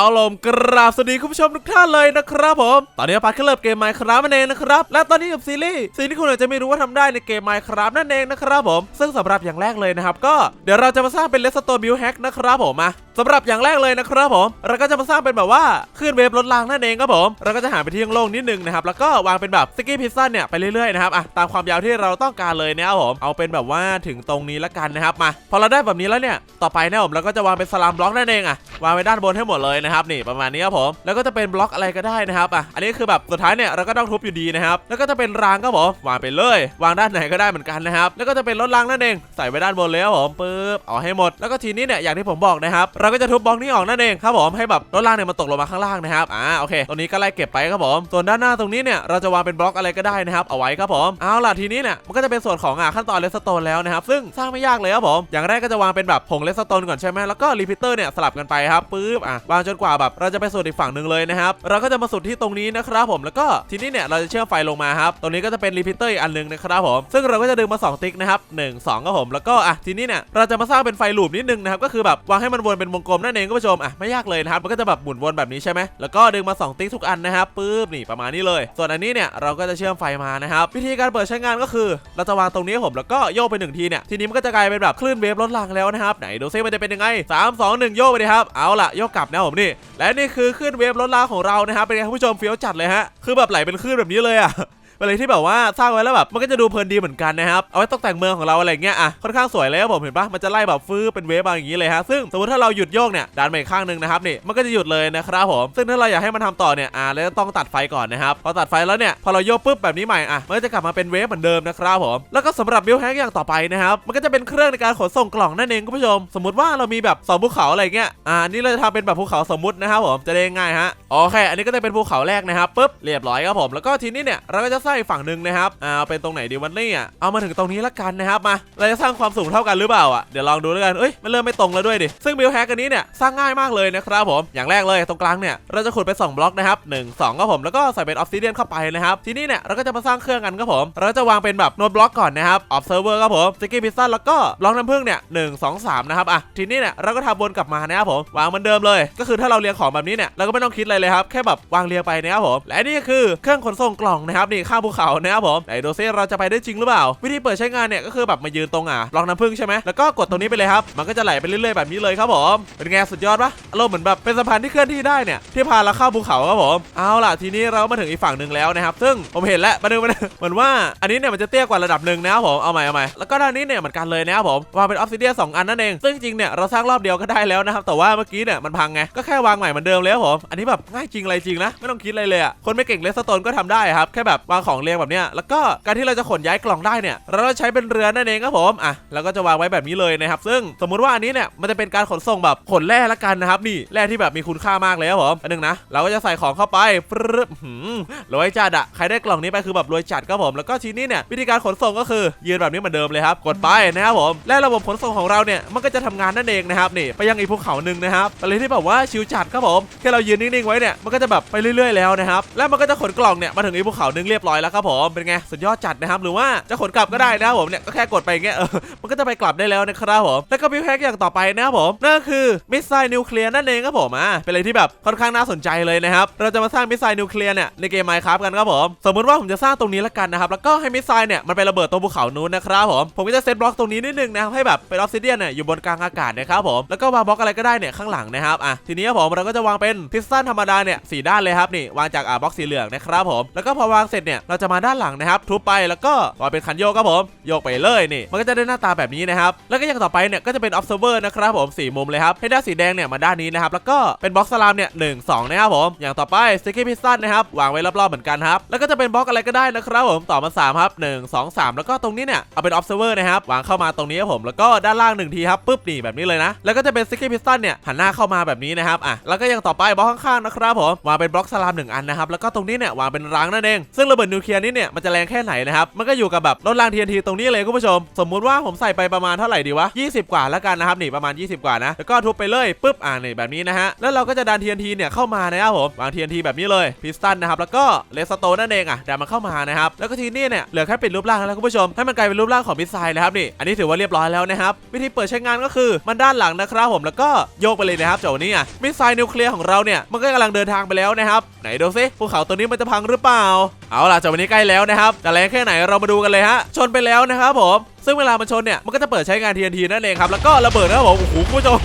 เอาลมกราบสวัสดีคุณผู้ชมทุกท่านเลยนะครับผม ตอนนี้พัดขึ้นเริ่มเกม Minecraft นั่นเองนะครับ และตอนนี้กับซีรีส์สิ่งที่คุณอาจจะไม่รู้ว่าทำได้ในเกม Minecraft นั่นเองนะครับผม ซึ่งสำหรับอย่างแรกเลยนะครับ ก็เดี๋ยวเราจะมาสร้างเป็นเลสโตบิลแฮกนะครับผมมาสำหรับอย่างแรกเลยนะครับผม เราก็จะมาสร้างเป็นแบบว่าขึ้นเวฟรถรางนั่นเองครับผม เราก็จะหาไปที่โล่งนิดนึงนะครับ แล้วก็วางเป็นแบบสกี้พิซซ่าเนี่ยไปเรื่อยๆนะครับอะตามความยาวที่เราต้องการเลยนะครับผม เอาเป็นแบบว่าถึงตรงนี้ละกันนะครับมา พอเราได้แบบนี้แล้วเนี่ย ต่อไปนะครับผมเราก็จะวางเป็นสลามบล็อกนั่นเองอะ วางไว้ด้านบนให้หมดเลยนะครับนี่ประมาณนี้ครับผมแล้วก็จะเป็นบล็อกอะไรก็ได้นะครับอะอันนี้คือแบบสุดท้ายเนี่ยเราก็ต้องทุบอยู่ดีนะครับแล้วก็จะเป็นรางครับผมวางไปเลยวางด้านไหนก็ได้เหมือนกันนะครับแล้วก็จะเป็นรถรางนั่นเองใส่ไว้ด้านบนเลยครับผมปึ๊บเอาให้หมด แล้วก็ทีนี้เนี่ยอย่างที่ผมบอกนะครับเราก็จะทุบบล็อกนี้ออกนั่นเองครับผมให้แบบรถรางเนี่ยมันตกลงมาข้างล่างนะครับอ่าโอเคตรงนี้ก็ไล่เก็บไปครับผมส่วนด้านหน้าตรงนี้เนี่ยเราจะวางเป็นบล็อกอะไรก็ได้นะครับเอาไว้ครับผมเอาล่ะทีนี้เนี่ยมันก็จะเป็นส่วนของอ่าขั้นตอนเลสโตนแล้วนะครับซึ่งสร้างไม่ยากเลยครับผมอย่างแรกก็จะวางเป็นแบบผงเลสโตนก่อนใช่ไหมแล้วก็รีพิเตอร์เนี่ยสลับกันไปครับปึ๊บอะวางจนกว่าแบบเราจะไปสุดอีกฝั่งหนึ่งเลยนะครับเราก็จะมาสุดที่ตรงนี้นะครับผมแล้วก็ทีนี้เนี่ยเราจะเชื่อมไฟลงมาครับตรงนี้ก็จะเป็นรีพิเตอร์อีกอันหนึงนะครับผมซึ่งเราก็จะดึงมา 2 ติ๊กนะครับ1 2ครับผมแล้วก็อะทีนี้เนี่ยเราจะมาสร้างเป็นไฟลูปนิดนึงนะครับก็คือแบบวางให้มันวนเป็นวงกลมนั่นเองคุณผู้ชมอะไม่ยากเลยนะครับมันก็จะแบบหมุนวนแบบนี้ใช่ไหมแล้วก็ดึงมา 2 ติ๊กทุกอันนะครับปึ๊บนี่ประมาณนี้เลย ส่วนอันนี้เนี่ยเราก็จะเชื่อมไฟมานะครับวิธีการเปิดใช้งานก็คือ เราจะวางตรงนี้ผมแล้วก็โยกไปหนึ่งทีเนี่ยทีนี้มันก็จะกลายเป็นแบบคลื่นเวฟลดรางแล้วนะครับไหนดูซิมันจะเป็นยังไง3 2 1 โยกไปเลยครับเอาล่ะโยกกลับนะผมนี่และนี่คือคลื่นเวฟลดราของเรานะครับเป็นไงคุณผู้ชมเฟี้ยวจัดเลยฮะคือแบบไหลเป็นคลื่นแบบนี้เลยอะ อะไรที่แบบว่าสร้างไว้แล้วแบบมันก็จะดูเพลินดีเหมือนกันนะครับเอาไว้ตกแต่งเมืองของเราอะไรเงี้ยอะค่อนข้างสวยเลยครับผมเห็นปะมันจะไล่แบบฟื้เป็นเวฟมาอย่างนี้เลยฮะซึ่งสมมติถ้าเราหยุดโยกเนี่ยดันไปอีกข้างหนึ่งนะครับนี่มันก็จะหยุดเลยนะครับผมซึ่งถ้าเราอยากให้มันทำต่อเนี่ยอะเราจะต้องตัดไฟก่อนนะครับพอตัดไฟแล้วเนี่ยพอเราโยกปุ๊บแบบนี้ใหม่อะมันก็จะกลับมาเป็นเวฟเหมือนเดิมนะครับผมแล้วก็สำหรับบิลแฮกอย่างต่อไปนะครับมันก็จะเป็นเครื่องในการขนส่งกล่องนั่นเองคุณผู้ชม สมมติว่าเรามีแบบสองภูเขาอะไรเงี้ยอ่านี่เราจะทำเป็นแบบภูเขาสมมตินะครับผมจะได้ง่ายฮะโอเคอันนี้ก็จะเป็นภูเขาแรกนะครับปุ๊บเรียบร้อยครับผมแล้วก็ทีนี้เนี่ยเราก็จะสร้างอีกฝั่งหนึ่งนะครับอ่าเอาเป็นตรงไหนดีวันนี้อะเอามาถึงตรงนี้ละกันนะครับมาเราจะสร้างความสูงเท่ากันหรือเปล่าอะเดี๋ยวลองดูแล้วกันเอ้ยมันเริ่มไม่ตรงแล้วด้วยดิซึ่งบิลแฮกอันนี้เนี่ยสร้างง่ายมากเลยนะครับผมอย่างแรกเลยตรงกลางเนี่ยเราจะขุดไปสองบล็อกนะครับหนึ่งสองครับผมแล้วก็ใส่เป็นออฟซิเดียนเข้าไปนะครับทีนี้เนี่ยเราก็จะมาสร้างเครื่องกันครับผมเราจะวางเป็นแบบโน้ตบล็อกก่อนนะครับออฟเซิร์ฟเวอร์ครับผมสกิพิซซ่าแล้วก็บล็อกน้ำผึ้งเนี่ยหนึ่งสองสามนะครับอะทีนี้เนี่ยเราก็ทำวนกลับมานะครับผมวางเหมือนเดิมเลย ก็คือถ้าเราเรียงของแบบนี้เนี่ยเราก็ไม่ต้องคิดอะไรเลยครับแค่แบบวางเรียงไปนะครับผมและนี่ก็คือเครื่องขนส่งกล่องนะครับนี่ข้าภูเขานะครับผมไหนดูซิเราจะไปได้จริงหรือเปล่า วิธีเปิดใช้งานเนี่ยก็คือแบบมายืนตรงอะบล็อกน้ำผึ้งใช่ไหมแล้วก็กดตรงนี้ไปเลยครับมันก็จะไหลไปเรื่อยๆแบบนี้เลยครับผมเป็นไงสุดยอดปะอารมณ์เหมือนแบบเป็นสะพานที่เคลื่อนที่ได้เนี่ยที่พาเราเข้าภูเขาครับผมเอาล่ะทีนี้เรามาถึงอีกฝั่งหนึ่งแล้วนะครับซึ่งผมเห็นแล้วมาดูมันเหมือนว่าอันนี้เนี่ยมันจะเตี้ยกว่าระดับหนึ่งนะครับผมเอาใหม่เอาใหม่แล้วก็ด้านนี้เนี่ยเหมือนกันเลยนะครับผมวางเป็นออฟซิเดียสองอันนั่นเองซึ่งจริงเนี่ยเราสร้างรอบเดียวก็ได้แล้วนะครับแต่ว่าเมื่อกี้เนี่ยมันพังไงก็แค่วางใหม่เหมือนเดิมเลยครับผมอันนี้แบบง่ายจริงอะไรจริงนะไม่ต้องคิดอะไรเลยอะคนไม่เก่งเลสโตนก็ทำได้ครับแค่แบบวางของเรียงแบบเนี้ยแล้วก็การที่เราจะขนย้ายกล่องได้เนี่ยเราต้องใช้เป็นเรือนั่นเองครับผมอะแล้วก็จะวางไว้แบบนี้เลยนะครับซึ่งสมมุติว่าอันนี้เนี่ยมันจะเป็นการขนส่งแบบขนแร่ละกันนะครับนี่แร่ที่แบบมีคุณค่ามากเลยครับผมอันนึงนะเราก็จะใส่ของเข้าไปปรึ๊บหืมรวยจัดอะใครได้กล่องนี้ไปคือแบบรวยจัดครับผมแล้วก็ทีนี้เนี่ยวิธีการขนส่งก็คือยืนแบบนี้เหมือนเดิมเลยครับกดไปนะครับผมและระบบขนส่งของเราเนี่ยมันก็จะทำงานนั่นเองนะครับนี่ไปยังอีกภูเขาหนึ่งนะครับอะไรที่แบบว่าชิวจัดครับผมแค่เรายืนนิ่งๆไว้เนี่ยมันก็จะแบบไปเรื่อย ๆ แล้วนะครับและมันก็จะขนกล่องเนี่ยมาถึงอีกภูเขาหนึ่งเรียบร้อยแล้วครับผมเป็นไงสุดยอดจัดนะครับหรือว่าจะขนกลับก็ได้นะครับผมเนี่ยก็แค่กดไปอย่างเงี้ยเออมันก็จะไปกลับได้แล้วนะครับผมแล้วก็บิวแฮกอย่างต่อไปนะครับผมนั่นคือมิสไซล์นิวเคลียร์นั่นเองครับผมอะเป็นอะไรที่แบบค่อนข้างน่าสนใจเลยนะครับเราจะมาสร้างมิสไซล์นิวเคลียร์เนี่ยในเกมไมค์ครับกันครับผมสมมติว่าผมจะสร้างตรงนี้ละกันนะครับแล้วก็ให้มิสไซล์เนี่ยมันไประเบิดตรงภูเขานู้นนะครับผมผมก็จะเซตบล็อกตรงนี้นิดนึงนะครับให้แบบเป็นออฟซิเดียนเนี่ยอยู่บนกลางอากาศนะครับผมแล้วก็วางบล็อกอะไรก็ได้เนี่ยข้างหลังนะครับอะทีนี้ครับผมเราก็จะวางเป็นพิสตันธรรมดาเนี่ยสีด้านเลยครับนี่วางจากอ่าบล็อกสีเหลืองนะครับผมแล้วก็พอวางเสร็จเนี่ยเราจะมาด้านหลังนะครับทุบไปแล้วก็วางเป็นคันโยกครับผมโยกไปเลยนี่ มันก็จะได้หน้าตาแบบนี้นะครับแล้วก็อย่างต่อไปเนี่ยก็จะเป็น observer นะครับผมสี่มุมเลยครับให้ด้านสีแดงเนี่ยมาด้านนี้นะครับแล้วก็เป็นบล็อกสลามเนี่ยหนึ่งสองนะครับผมอย่างต่อไป sticky piston นะครับวางไว้รอบๆเหมือนกันครับแล้วก็จะเป็นบล็อกอะไรก็ได้นะครับผมต่อมา3ครับ1 2 3 แล้วก็ตรงนี้เนี่ยเอาเป็น observer นะครับวางเข้ามาตรงนี้ครับผมแล้วก็ด้านล่างหนึ่งทีครับปุ๊บนี่แบบนี้เลยนะ แล้วก็จะเป็น sticky piston เนี่ยหันหน้าเข้ามาแบบนี้นะครับอะแล้วก็อย่างต่อไปบล็อกข้างๆนะครับผมวางเป็นบล็อกสลามหนึ่งอันนะครับแล้วก็ตรงนี้เนี่ยวางเป็นรางนั่นเองซึ่งระเบิดนิวเคลียร์นี่เนี่ยมันจะแรงแค่ไหนนะครับมันก็อยู่กับแบบลดราง TNT ตรงนี้เลยคุณผู้ชม สมมุติว่าผมใส่ไปประมาณเท่าไหร่ดีวะ 20 กว่าแล้วกันนะครับนี่ประมาณ 20 กว่านะแล้วก็ทุบไปเลยปุ๊บอ่านี่แบบนี้นะฮะแล้วเราก็จะดัน TNT เนี่ยเข้ามานะครับผมวาง TNT แบบนี้เลยพิสตันนะครับแล้วก็เลสโตนนั่นเองอะดันมันเข้ามานะครับแล้วก็ทีนี้เนี่ยเหลือแค่ปิดรูปร่างแล้วคุณผู้ชมให้มันกลายเป็นรูปร่างของมิสไซล์นะครับนี่อันนี้ถือว่าเรียบร้อยแล้วนะครับวิธีเปิดใช้งานก็คือมันด้านหลังนะครับผมแล้วก็โยกไปเลยนะครับเจ้านี่อะมิสไซล์นิวเคลียร์ของเราเนี่ยมันก็กำลังเดินทางไปแล้วนะครับไหนดูซิภูเขาตัวนี้มันจะพังหรือเปล่าเอาล่ะจากวันนี้ใกล้แล้วนะครับจะแรงแค่ไหนเรามาดูกันเลยฮะชนไปแล้วนะครับผมซึ่งเวลามันชนเนี่ยมันก็จะเปิดใช้งาน TNT นั่นเองครับแล้วก็ระเบิดนะครับผมโอ้โหคุณผู้ชม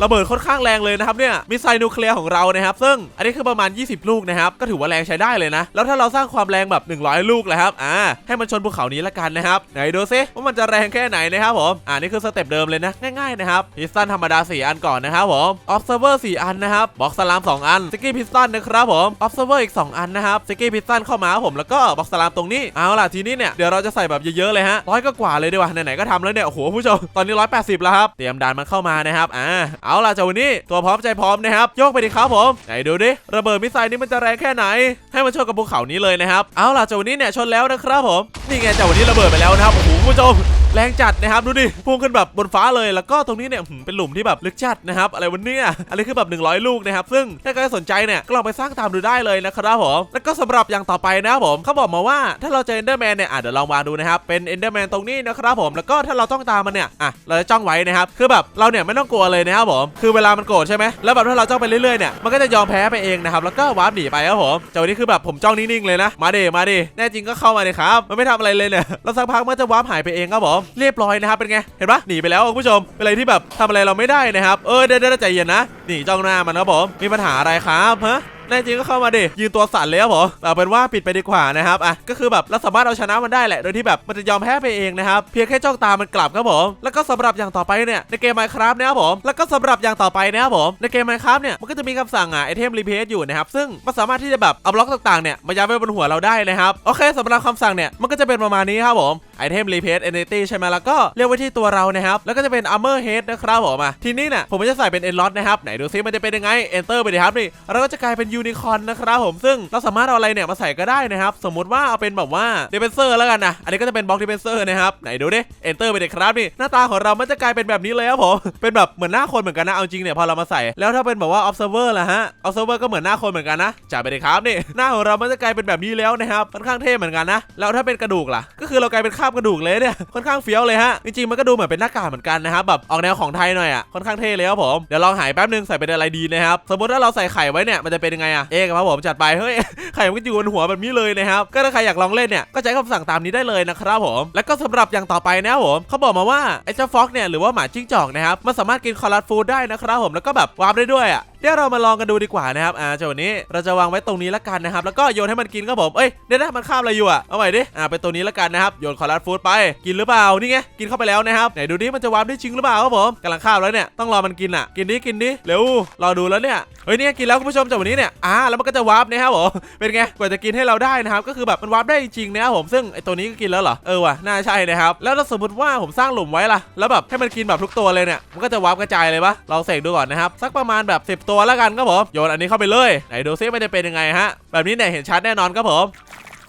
ระเบิดค่อนข้างแรงเลยนะครับเนี่ยมิสไซล์นิวเคลียร์ของเรานะครับซึ่งอันนี้คือประมาณ 20 ลูกนะครับก็ถือว่าแรงใช้ได้เลยนะ แล้วถ้าเราสร้างความแรงแบบ 100 ลูกเลยครับอ่าให้มันชนภูเขานี้ละกันนะครับไหนดูซิว่ามันจะแรงแค่ไหนนะครับผมอ่านี่คือสเต็ปเดิมเลยนะง่ายๆนะครับพิสตันธรรมดา 4 อันก่อนนะครับผม observer 4อันนะครับบ็อกสลาม 2 อันสกี้พิสตันนะครับผม observer อีก 2 อันนะครับสกี้พิสตันเข้ามาครับผมแล้วก็บ็อกสลามตรงนี้เอาล่ะทีนี้เนี่ยเดี๋ยวเราจะใส่แบบเยอะๆเลยฮะร้อยก็กว่าเลยดีกว่าไหนๆก็ทำแล้วเนี่ยโอ้โหผู้ชมตอนนี้ 180 แล้วครับเตรียมดันมันเข้ามานะครับอ่าเอาล่ะเจ้าวันนี้ตัวพร้อมใจพร้อมนะครับโยกไปดิครับผมไหนดูดิระเบิดมิสไซล์นี้มันจะแรงแค่ไหน ให้มันชนกับภูเขานี้เลยนะครับเอาล่ะเจ้าวันนี้เนี่ยชนแล้วนะครับผมนี่ไงเจ้าวันนี้ระเบิดไปแล้วนะครับโอ้โหผู้ชม แรงจัดนะครับดูดิพุ่งขึ้นแบบบนฟ้าเลยแล้วก็ตรงนี้เนี่ยเป็นหลุมที่แบบลึกจัดนะครับอะไรวันนี้อะไรคือแบบ 100 ลูกนะครับซึ่งถ้าใครสนใจเนี่ยก็ลองไปสร้างตามดูได้เลยนะครับผมแล้วก็สำหรับอย่างต่อไปนะครับผมเขาบอกมาว่าถ้าเราเจอเอนเดอร์แมนเนี่ยอะเดี๋ยวลองวางดูนะครับเป็นเอนเดอร์แมนตรงนี้นะครับผมแล้วก็ถ้าเราต้องตามมันเนี่ยอะเราจะจ้องไว้นะครับคือแบบเราเนี่ยไม่ต้องกลัวเลยนะครับผมคือเวลามันโกรธใช่ไหมแล้วแบบถ้าเราจ้องไปเรื่อยๆเนี่ยมันก็จะยอมแพ้ไปเองนะครับแล้วก็วาร์ปหนีไปครับผมเจ้านี้คือแบบผมจ้องนิ่งๆเลยนะมาดิมาดิแน่จริงก็เข้ามาดิครับมันไม่ทำอะไรเลยเนี่ยแล้วสักพักมันจะวาร์ปหายไปเองครับผมเรียบร้อยนะครับเป็นไงเห็นปะหนีไปแล้วคุณผู้ชมเป็นอะไรที่แบบทำอะไรเราไม่ได้นะครับเออได้ได้ใจเย็นนะหนีจ้องหน้ามันครับผมมีปัญหาอะไรครับฮะ แน่จริงก็เข้ามาดิยืนตัวสั่นเลยครับผมเอาเป็นว่าปิดไปดีกว่านะครับอะก็คือแบบเราสามารถเอาชนะมันได้แหละโดยที่แบบมันจะยอมแพ้ไปเองนะครับเพียงแค่จ้องตามันกลับครับผมแล้วก็สำหรับอย่างต่อไปเนี่ยในเกม Minecraft นะครับผมแล้วก็สำหรับอย่างต่อไปนะครับผมในเกม Minecraft เนี่ยมันก็จะมีคำสั่งอะไอเทมรีเพสอยู่นะครับซึ่งมันสามารถที่จะแบบเอาบล็อกต่างๆเนี่ยมายัดไว้บนหัวเราได้นะครับโอเคสำหรับคำสั่งเนี่ยมันก็จะเป็นประมาณนี้ครับผมไอเทมรีเพสเอนตี้ใช่ไหมแล้วก็เรียกไว้ที่ตัวเรานะครับแล้วก็จะเป็น armor head นะครับผมอะทีนี้เนี่ยผมจะใส่เป็น enlot นะครับไหนดูซิมันจะเป็นยังไง enter ไปดิครับนี่เราก็จะกลายเป็น unicorn นะครับผมซึ่งเราสามารถเอาอะไรเนี่ยมาใส่ก็ได้นะครับสมมติว่าเอาเป็นแบบว่า dispenser แล้วกันนะอันนี้ก็จะเป็นบล็อก dispenser นะครับไหนดูดิ enter ไปดิครับนี่หน้าตาของเรามันจะกลายเป็นแบบนี้เลยครับผมเป็นแบบเหมือนหน้าคนเหมือนกันนะเอาจริงเนี่ยพอเรามาใส่แล้วถ้าเป็นแบบว่า observer ล่ะฮะ observer ก็เหมือนหน้าคนเหมือนกันนะจ่ายไปดิครับนี่หน้าของเรามันจะกลายเป็นแบบนี้แล้วนะครับค่อนข้างเท่เหมือนกันนะแล้วถ้าเป็นกระดูกล่ะ ก็คือเรากลายเป็นคาบกระดูกเลยเนี่ยค่อนข้างเฟี้ยวเลยฮะจริงๆมันก็ดูเหมือนเป็นหน้ากากเหมือนกันนะครับแบบออกแนวของไทยหน่อยอะค่อนข้างเท่เลยครับผมเดี๋ยวลองหายแป๊บนึงใส่เป็นอะไรดีนะครับสมมติถ้าเราใส่ไข่ไว้เนี่ยมันจะเป็นยังไงอะเอกับผมจัดไปเฮ้ยไข่มันก็อยู่บนหัวแบบนี้เลยนะครับก็ถ้าใครอยากลองเล่นเนี่ยก็ใช้คำสั่งตามนี้ได้เลยนะครับผมแล้วก็สำหรับอย่างต่อไปนะครับผมเขาบอกมาว่าไอ้เจ้าฟ็อกเนี่ยหรือว่าหมาจิ้งจอกนะครับมันสามารถกินคอรัสฟูดได้นะครับผมแล้วก็แบบวาร์ปได้ด้วยอะ เดี๋ยวเรามาลองกันดูดีกว่านะครับอ่าเจ้านี้เราจะวางไว้ตรงนี้ละกันนะครับแล้วก็โยนให้มันกินครับผมเอ้ยเดี๋ยวนะมันข้ามอะไรอยู่อะเอาใหม่ดิอ่าเป็นตัวนี้ละกันนะครับโยนคอรัสฟูดไปกินหรือเปล่านี่ไงกินเข้าไปแล้วนะครับไหนดูดิมันจะวาร์ปได้จริงหรือเปล่าครับผมกำลังข้ามแล้วเนี่ยต้องรอมันกินอะกินดิกินดิเร็วรอดูแล้วเนี่ยเฮ้ยเนี่ยกินแล้วคุณผู้ชมจากวันนี้เนี่ยอ่าแล้วมันก็จะวาร์ปนะครับผมเป็นไงกว่าจะกินให้เราได้นะครับก็คือแบบมันวาร์ปได้จริงนะครับผมซึ่งไอตัวนี้ก็กินแล้วเหรอเออว่ะน่าใช่นะครับแล้วถ้าสมมติว่าผมสร้างหลุมไว้ล่ะแล้วแบบให้มันกินแบบทุกตัวเลยเนี่ยมันก็จะวาร์ปกระจายเลยปะเราเสกดูก่อนนะครับสักประมาณแบบ10ตัวแล้วกันครับผมโยนอันนี้เข้าไปเลยไหนดูซิมันจะเป็นยังไงฮะแบบนี้เนี่ยเห็นชัดแน่นอนครับผม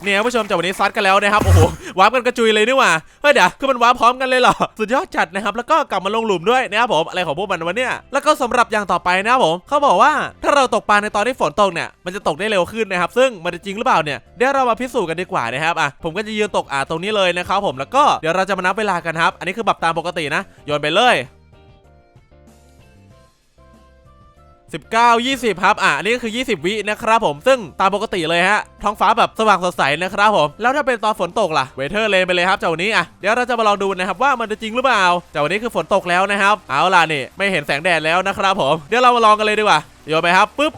เนี่ยผู้ชมจากวันนี้ซัดกันแล้วนะครับโอ้โหวาร์ปกันกระจุยเลยนี่หว่าเฮ้ยเดี๋ยวคือมันวาร์ปพร้อมกันเลยเหรอสุดยอดจัดนะครับแล้วก็กลับมาลงหลุมด้วยนะครับผมอะไรของพวกมันวะเนี่ยแล้วก็สำหรับอย่างต่อไปนะครับผมเขาบอกว่าถ้าเราตกปลาในตอนที่ฝนตกเนี่ยมันจะตกได้เร็วขึ้นนะครับซึ่งมันจะจริงหรือเปล่าเนี่ยเดี๋ยวเรามาพิสูจน์กันดีกว่านะครับอะผมก็จะยืนตกอ่าตรงนี้เลยนะครับผมแล้วก็เดี๋ยวเราจะมานับเวลากันครับ อันนี้คือแบบตามปกตินะโยนไปเลย 19 20 ครับ อะนี่ก็คือ 20 วินะครับผม ซึ่งตามปกติเลยฮะ ท้องฟ้าแบบสว่างสดใสนะครับผม แล้วถ้าเป็นตอนฝนตกล่ะ เวเทอร์เลนไปเลยครับเจ้าวันนี้อะ เดี๋ยวเราจะมาลองดูนะครับว่ามันจะจริงหรือเปล่า เจ้าวันนี้คือฝนตกแล้วนะครับ เอาล่ะนี่ไม่เห็นแสงแดดแล้วนะครับผม เดี๋ยวเรามาลองกันเลยดีกว่า โยนไปครับ ปึ๊บ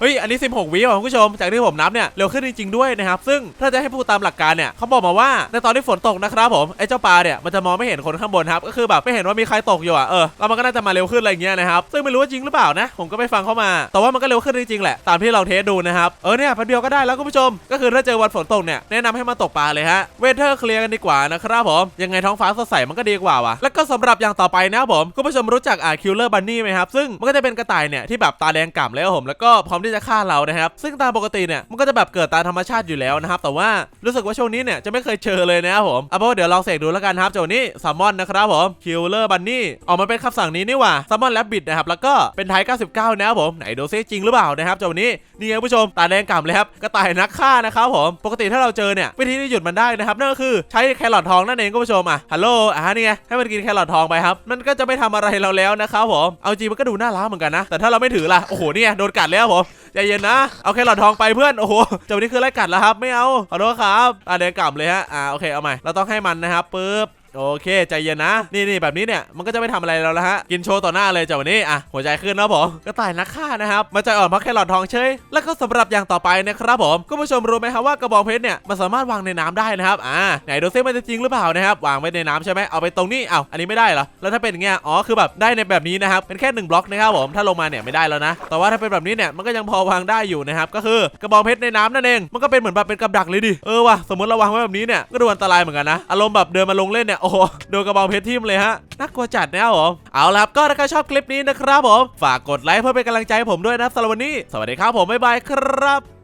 เฮ้ยอันนี้ 16 วิว่ะคุณผู้ชมจากที่ผมนับเนี่ยเร็วขึ้นจริงๆด้วยนะครับซึ่งถ้าจะให้พูดตามหลักการเนี่ยเขาบอกมาว่าในตอนที่ฝนตกนะครับผมไอ้เจ้าปลาเนี่ยมันจะมองไม่เห็นคนข้างบนครับก็คือแบบไม่เห็นว่ามีใครตกอยู่อะเออแล้วมันก็น่าจะมาเร็วขึ้นอะไรเงี้ยนะครับซึ่งไม่รู้ว่าจริงหรือเปล่านะผมก็ไปฟังเข้ามา แต่ว่ามันก็เร็วขึ้นจริงๆแหละตามที่เราเทสดูนะครับเออเนี่ยแป๊บเดียวก็ได้แล้วคุณผู้ชม ก็คือถ้าเจอวันฝนตกเนี่ยแนะนำให้มาตกปลาเลยฮะเวเทอร์เคลียร์กันดีกว่านะครับผมยังไงท้องฟ้าสดใสมันก็ดีกว่าว่ะแล้วก็สำหรับอย่างต่อไปนะครับผมคุณผู้ชมรู้จักอ่าคิลเลอร์บันนี่ไหมครับซึ่งมันก็จะเป็นกระต่ายเนี่ยที่แบบตาแดงก่ำเลยครับผมแล้วก็พร้อมที่ที่จะฆ่าเรานะครับ ซึ่งตามปกติเนี่ยมันก็จะแบบเกิดตามธรรมชาติอยู่แล้วนะครับ แต่ว่ารู้สึกว่าช่วงนี้เนี่ยจะไม่เคยเจอเลยนะครับผมเอาเป็นว่าเดี๋ยวลองเสกดูแล้วกันครับเจ้านี้ซัมมอนนะครับผมคิลเลอร์บันนี่ออกมาเป็นคำสั่งนี้นี่หว่าซัมมอนแลบบิดนะครับแล้วก็เป็นไทย99 นะครับผมไหนดูซิจริงหรือเปล่านะครับเจ้านี้นี่ไงผู้ชมตาแดงกล่ำเลยครับกระต่ายนักฆ่านะครับผมปกติถ้าเราเจอเนี่ยวิธีที่หยุดมันได้นะครับนั่นก็คือใช้แครอททองนั่นเองคุณผู้ชมอะฮัลโหลอะนี่ไงให้มันกินแครอททองไปครับมันก็จะไม่ทำอะไรเราแล้วนะครับผมเอาจริงมันก็ดูน่ารักเหมือนกันนะแต่ถ้าเราไม่ถือล่ะโอ้โหเนี่ยโดนกัดแล้วผม ใจเย็นนะ เอาแครอดทองไปเพื่อน โอ้โหจมวันี้คือไล่กัดแล้วครับ ไม่เอา ขอโทษครับ อะเดินกลับเลยฮะ อ่า โอเค เอาใหม่ เราต้องให้มันนะครับปึ๊บ โอเคใจเย็นนะ นี่นี่แบบนี้เนี่ยมันก็จะไม่ทำอะไรเราแล้วฮะกินโชว์ต่อหน้าเลยจ้าวันนี้อะหัวใจขึ้นแล้วผมก็ต่ายนักฆ่านะครับมาใจอ่อนเพราะแครอททองเฉยแล้วก็สำหรับอย่างต่อไปนะครับผมคุณผู้ชมรู้ไหมครับว่ากระบองเพชรเนี่ยมันสามารถวางในน้ำได้นะครับอ่าไหนดูซิมันจะจริงหรือเปล่านะครับวางไว้ในน้ำใช่ไหมเอาไปตรงนี้เอ้าอันนี้ไม่ได้เหรอแล้วถ้าเป็นอย่างเงี้ยอ๋อคือแบบได้ในแบบนี้นะครับเป็นแค่หนึ่งบล็อกนะครับผมถ้าลงมาเนี่ยไม่ได้แล้วนะ แต่ว่าถ้าเป็นแบบนี้เนี่ยมันก็ยังพอวางได้อยู่นะครับก็คือกระบองเพชรในน้ำนั่นเองมันก็เป็นเหมือนแบบเป็นกับดักเลยดิเออว่ะสมมติเราวางไว้แบบนี้เนี่ยก็ดูอันตรายเหมือนกันนะอารมณ์แบบเดินมาลงเล่นเนี่ยโอ้โหโดนกระบองเพชรทิ่มเลยฮะน่ากลัวจัดนะครับผมเอาละครับก็ถ้าใครชอบคลิปนี้นะครับผมฝากกดไลค์เพื่อเป็นกำลังใจให้ผมด้วยนะครัสำหรับวันนี้ สวัสดีครับผมบ๊ายบายครับ